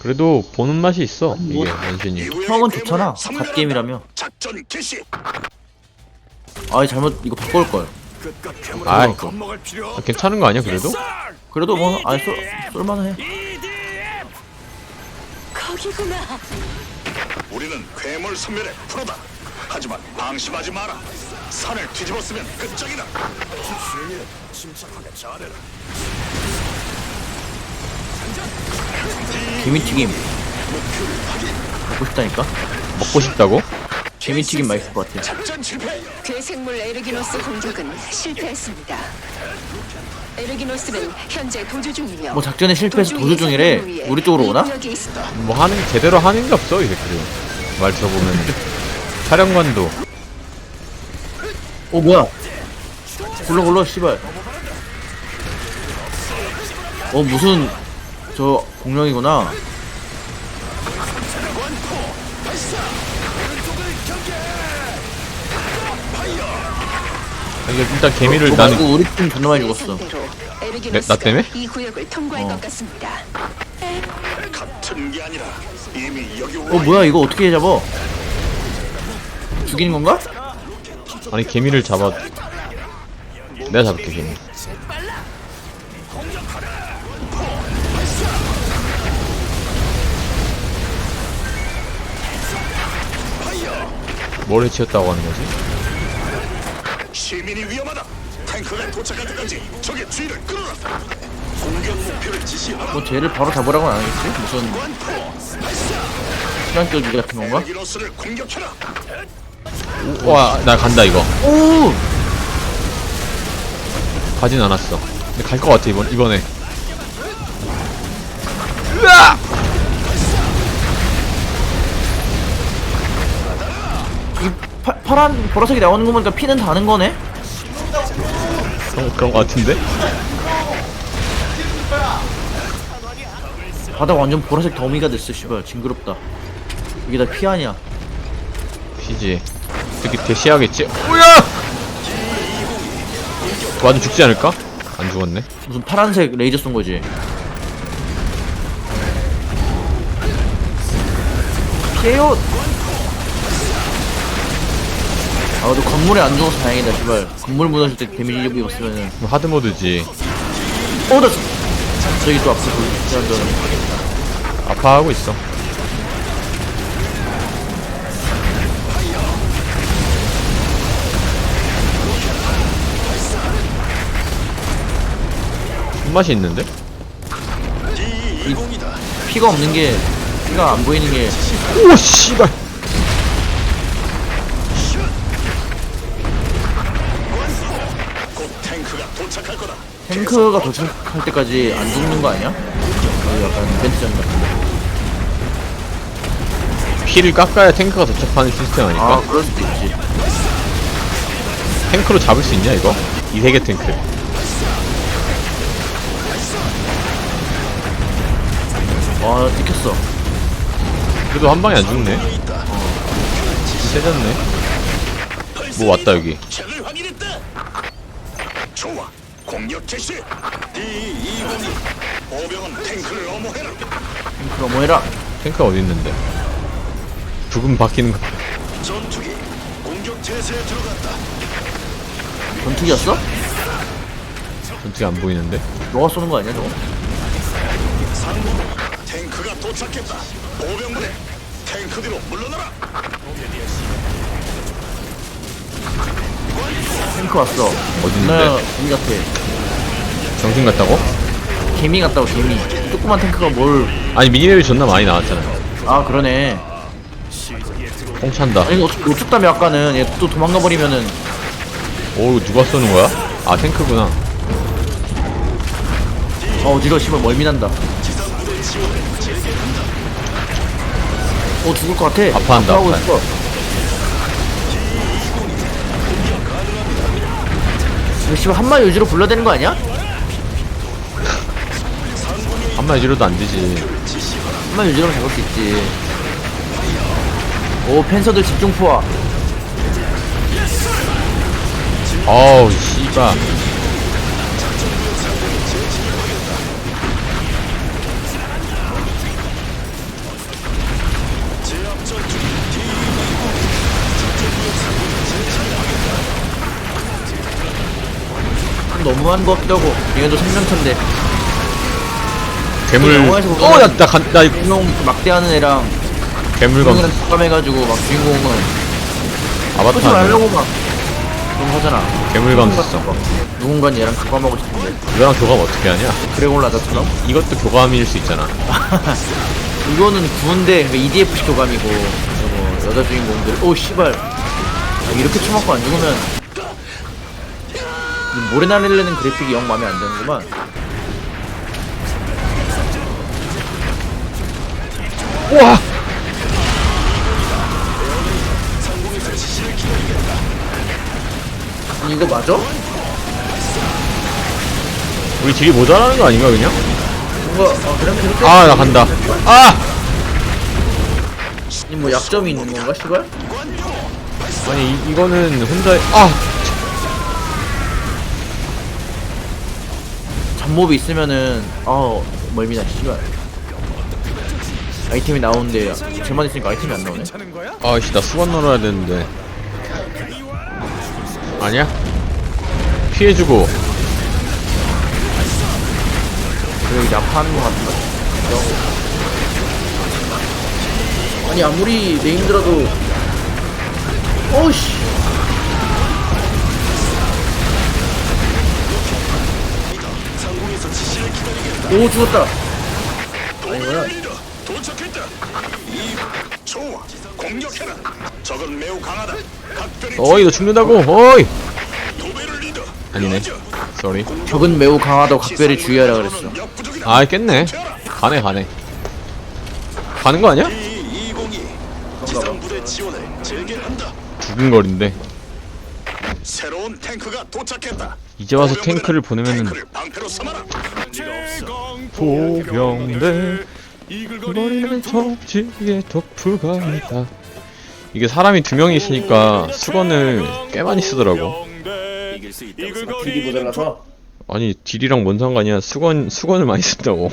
그래도 보는 맛이 있어 뭐- 이게 원신이 형은 좋잖아. 갓게임이라며. 작전 개시. 아이 잘못 이거 바꿀 걸. 끝과 괴물 아이 겁먹을 필요. 아, 괜찮은 거 아니야 그래도? 그래도 뭐 아이 쏠 쏠만해. 거기구나. 우리는 괴물 선멸의 프로다. 하지만 방심하지 마라. 산을 뒤집었으면 끝장이다. 침착하게 잘해라. 개미튀김. 먹고 싶다니까. 먹고 싶다고? 개미튀김 맛있을 것 같아. 작전 실패. 괴생물 에르기노스 공격은 실패했습니다. 에르기노스는 현재 도주 중이며 뭐 작전에 실패해서 도주 중이래. 우리 쪽으로 오나? 뭐 하는 제대로 하는 게 없어 이 새끼들 말 들어보면 사령관도 어 뭐야? 굴러 굴러 씨발. 어 무슨 저 공룡이구나. 이게 일단 개미를 어, 나는 말고 우리 팀 존나 많이 죽었어. 네, 나 때문에? 이 구역을 통과할 어. 것 같습니다. 같은 게 아니라 이미 여기 어 뭐야 이거 어떻게 잡아? 죽이는 건가? 아니 개미를 잡아 내가 잡을게 개미 뭘 해치웠다고 하는 거지? 시민이 위험하다. 탱크가 도착할 때까지 적의 주의를 끌어라. 공격 목표를 지시하라. 뭐 쟤를 바로 잡으라고는 안 하겠지? 무슨 관포. 시간 끌기 같은 건가? 공격해라. 와 나 간다 이거 오! 가진 않았어 근데 갈 것 같아 이번, 이번에 이 파, 파란 보라색이 나오는 거 보니까 피는 다는 거네? 그런, 그런 것 같은데? 바닥 완전 보라색 더미가 됐어 씨발. 징그럽다. 이게 다 피 아니야. 피지. 특히 대시하겠지? 뭐야! 와도 죽지 않을까? 안 죽었네. 무슨 파란색 레이저 쏜 거지? 피해요 아너 건물에 안 죽어서 다행이다 씨발. 건물 무너질 때 데미지 입었으면은. 그럼 하드모드지. 어나 저기 또 앞에 그 사람들 아파하고 있어. 손맛이 있는데? 피가 없는 게 피가 안 보이는 게. 오 씨발 탱크가 도착할 거다. 탱크가 도착할 때까지 안 죽는 거 아니야? 어, 약간 이벤트전 같은데 피를 깎아야 탱크가 도착하는 시스템 아닐까? 아 그럴 수도 있지 탱크로 잡을 수 있냐 이거? 이 세계 탱크 와 찍혔어 그래도 한 방에 안 죽네 세졌네 뭐 왔다 여기. 공격 개시. D202. 보병은 탱크를 엄호해라. 탱크가 뭐해라 탱크가 어디 있는데 부금 바뀌는 거 전투기 공격 태세에 들어갔다. 전투기였어? 전투기 안 보이는데 너가 쏘는 거 아니야 저거? 상부 탱크가 도착했다. 보병부대 탱크 뒤로 물러나라. 탱크 왔어. 있는데? 개미 같아. 정신 같다고? 개미 같다고 개미. 조그만 탱크가 뭘. 아 아니 미니맵이 존나 많이 나왔잖아. 그러네. 뽕찬다. 아니 이거 어떻게 놓쳤다며 아까는. 얘 또 도망가 버리면은. 오 누가 쏘는 거야? 아 탱크구나. 아 어지러워 씨발 멀미난다. 어 죽을 것 같아. 아파한다, 아파하고 아파해. 있어 씨발 한마디 유지로 불러대는 거 아니야? 한마디 지로도 안 되지. 한마디 유지로 잡을 수 있지. 오 펜서들 집중 포화. 어우 씨발 너무한 거 같기도 하고 얘도 생명체인데. 괴물. 영화에서 보면- 어나나나 이거 분명 막대하는 애랑 괴물 주인공이랑 검 독감해가지고 막 주인공은 아바타 말라고 막 그런 하잖아. 괴물 감수성 누군가 얘랑 교감하고 싶은데. 이거랑 교감 어떻게 하냐? 드래곤 라자처럼? 이것도 교감일 수 있잖아. 이거는 구운데 그러니까 EDF식 교감이고 뭐 여자 주인공들 오 씨발. 아, 이렇게 쳐맞고 안 죽으면 이 모래 날리려는 그래픽이 영 마음에 안 드는구만 우와 이거 맞아? 우리 딜이 모자라는 거 아닌가 그냥? 뭔가 아 그냥 그렇게 아 나 간다 아 아니 뭐 약점이 있는 건가 씨발? 아니 이, 이거는 혼자 아 잡몹이 있으면은 아 멀미나 씨발. 아이템이 나오는데 쟤만 있으니까 아이템이 안 나오네? 아씨 나 수건 넣어야 되는데. 아니야? 피해주고. 그래 이제 아파하는 것 같은데 아니 아무리 내 힘들어도. 어우씨 오 죽었다 리더 도착했다. 이 좋아. 공격해라. 적은 매우 강하다. 각별히 어이 너 죽는다고 어이 도배를 리더. 아니네. 쏘리 적은 매우 강하다고 각별히 주의하라 그랬어 역부족이다. 아 깼네 가네 가네 가는 거 아니야? 이202 지상 부대 지원을 재개한다. 두근거린데 새로운 탱크가 도착했다. 이제 와서 탱크를 보내면은 탱크를 방패로 삼아라. 보병대 머리는 적지에 덕후가 있다. 이게 사람이 두 명이 있으니까 수건을 꽤 많이 쓰더라고. 딜이 모자라서? 아니 딜이랑 뭔 상관이야? 수건 수건을 많이 쓴다고